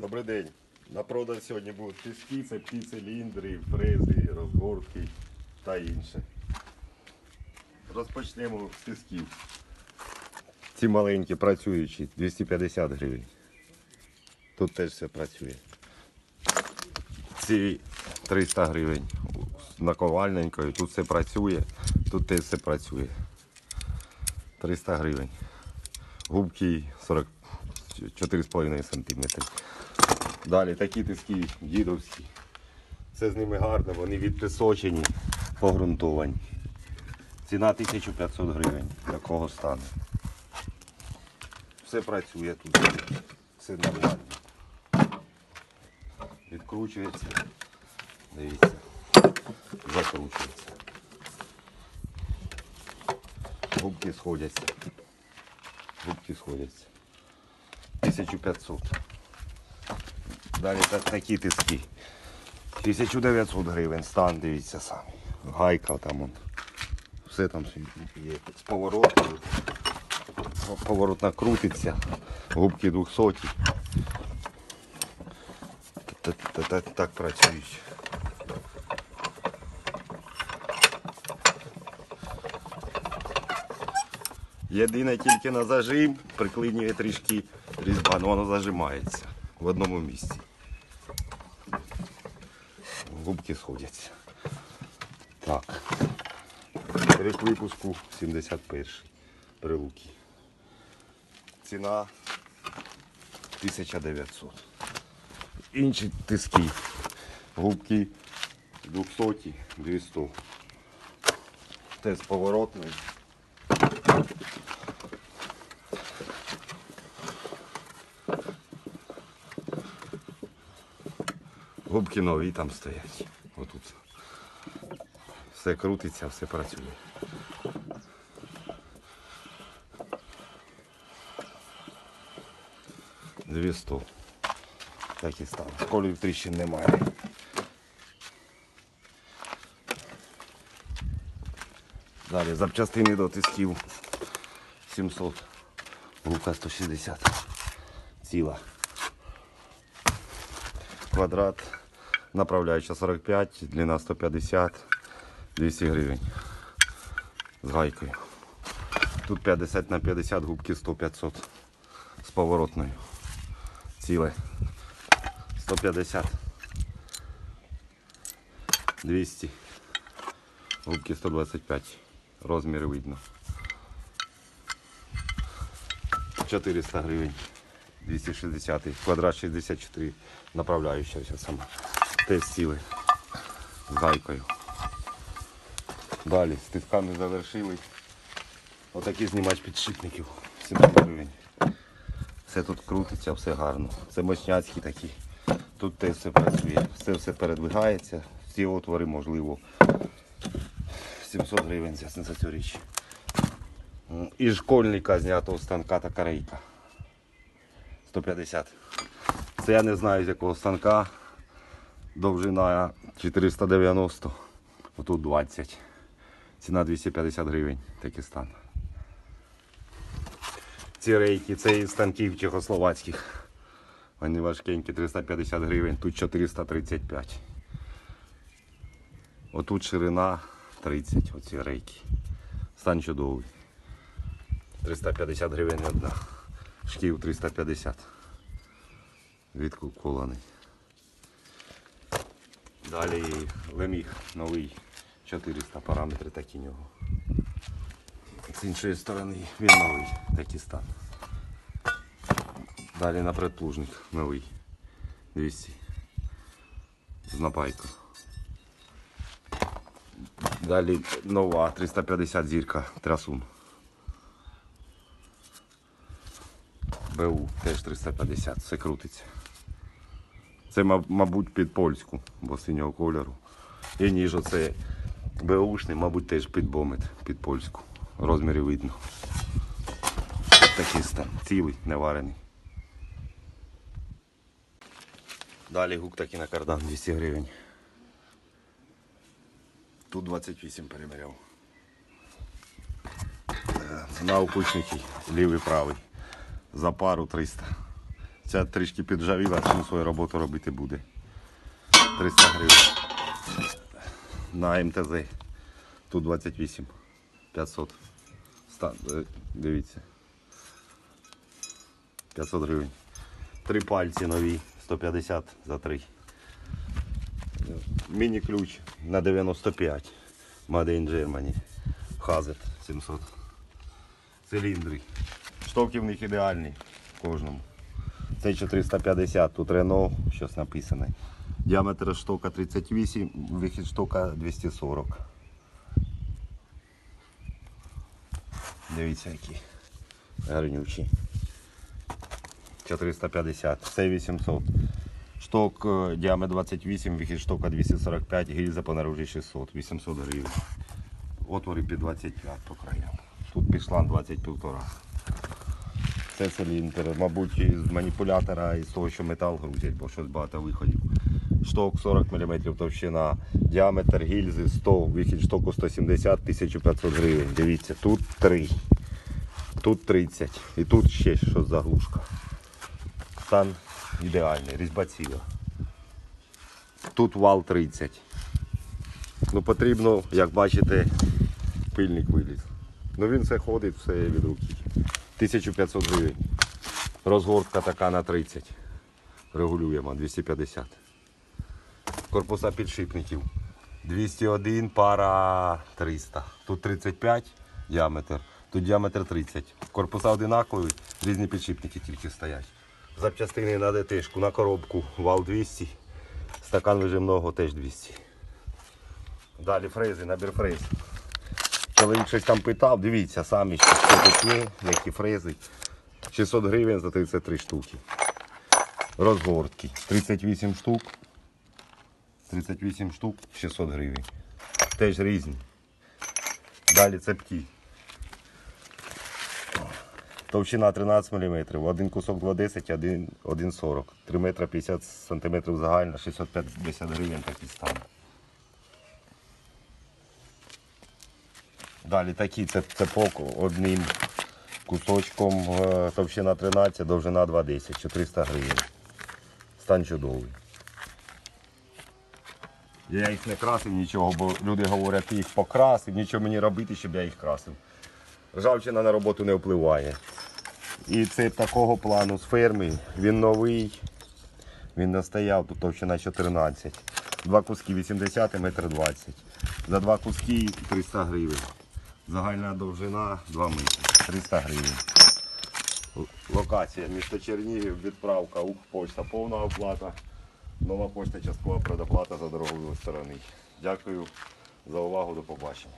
Добрий день. На продаж сьогодні будуть тиски, цепки, циліндри, фрези, розгортки та інше. Розпочнемо з тисків. Ці маленькі працюючі 250 гривень. Тут теж все працює. Ці 300 гривень з наковальненькою. Тут все працює, тут теж все працює. 300 гривень. Губки 44,5 см. Далі такі тиски дідовські. Все з ними гарно, вони відпісочені, погрунтовані. Ціна 1500 гривень. Такого стану. Все працює тут. Все нормально. Відкручується. Дивіться. Закручується. Губки сходяться. Губки сходяться. 1500. Далі так, такі тиски. 1900 гривень, стан, дивіться самі. Гайка там. Он. Все там є. З поворотом. Поворотна крутиться. Губки 200. Та- та- та- Так працюють. Єдине тільки на зажим, приклинює трішки різьба, але воно зажимається в одному місці. Губки сходяться. Так. Рік випуску 71 прилуки. Ціна 1900. Інші тиски. Губки 200, 200. Те з Губки нові там стоять. Отут. Все крутиться, все працює. Дві сто. Так і стало. Колів тріщин немає. Далі запчастини до тисків 700. Губка 160. Ціла. Квадрат. Направляюча 45, длина 150, 200 гривень. З гайкою. Тут 50 на 50, губки 100-500 з поворотною. Ціле. 150. 200. Губки 125. Розміри видно. 400 гривень. 260. Квадрат 64. Направляюча вся сама. Теж сіли. З гайкою. Далі з тисками завершили. Отакий знімач підшипників. 700 гривень. Все тут крутиться, все гарно. Це мощняцькі такі. Тут теж все працює. Все все передвигається. Всі отвори можливо. 700 гривень за цю річ. І школьника знятого станка та карейка. 150. Це я не знаю з якого станка. Довжина 490. Отут 20. Ціна 250 гривень. Такий стан. Ці рейки, це із станків чехословацьких. Вони важкенькі, 350 гривень, тут 435. Отут ширина 30, оці рейки. Стан чудовий. 350 гривень одна. Шків 350. Відкукований. Далі леміг новий 400 параметри такі нього. З іншої сторони він новий, такий стан. Далі на предплужник новий 200 з напайкою. Далі нова 350 зірка трясун. БУ теж 350, все крутиться. Це, мабуть, під польську, бо синього кольору. І ніж оце БУшний, мабуть, теж під бомет, під польську. Розміри видно. Такий стан. Цілий, не варений. Далі гук такий на кардан 200 гривень. Тут 28 переміряв. Е, На упучники лівий правий. За пару 300. Ця трішки піджавіла, чим свою роботу робити буде. 300 гривень. На МТЗ. Тут 28. 500. Ста- е, Дивіться. 500 гривень. Три пальці нові. 150 за три. Міні-ключ на 95. Made in Germany. Хазет 700. Циліндри. Штоки в них ідеальні в кожному. Це 450, тут Renault, щось написане. Діаметр штока 38, вихід штока 240. Дивіться які гарнючі. 450, це 800. Шток е, діаметр 28, вихід штока 245, гільза по наружі 600, 800 гривень. Отвори під 25 по краям. Тут пішла 25. Це циліндр, мабуть, із маніпулятора і з того, що метал грузять, бо щось багато виходів. Шток 40 мм товщина, діаметр гільзи 100, вихід штоку 170, 1500 гривень. Дивіться, тут 3, тут 30 і тут ще щось заглушка. Стан ідеальний, різьба ціла. Тут вал 30. Ну потрібно, як бачите, пильник виліз. Ну він все ходить, все від руки. 1500 гривень. Розгортка така на 30. Регулюємо 250. Корпуса підшипників. 201, пара 300. Тут 35 діаметр, тут діаметр 30. Корпуса одинакові, різні підшипники тільки стоять. Запчастини на ДТшку, на коробку, вал 200. Стакан вижимного теж 200. Далі фрези, набір фрез. Чоловік щось там питав, дивіться самі, що тут які фрези. 600 гривень за 33 штуки. Розгортки. 38 штук. 38 штук 600 гривень. Теж різні. Далі цепки. Товщина 13 мм, один кусок 2,10, один 1,40. 3 метра 50 см загальна, 650 гривень такий стан. Далі такий це цепок одним кусочком е, товщина 13, довжина 2,10, 400 гривень. Стан чудовий. Я їх не красив нічого, бо люди говорять, ти їх покрасив, нічого мені робити, щоб я їх красив. Ржавчина на роботу не впливає. І це такого плану з ферми, він новий, він настояв, тут товщина 14. Два куски 80 і метр 20. За два куски 300 гривень. Загальна довжина 2 метри, 300 гривень. Локація місто Чернігів, відправка, Укрпочта, повна оплата. Нова почта, часткова предоплата за дорогою сторони. Дякую за увагу, до побачення.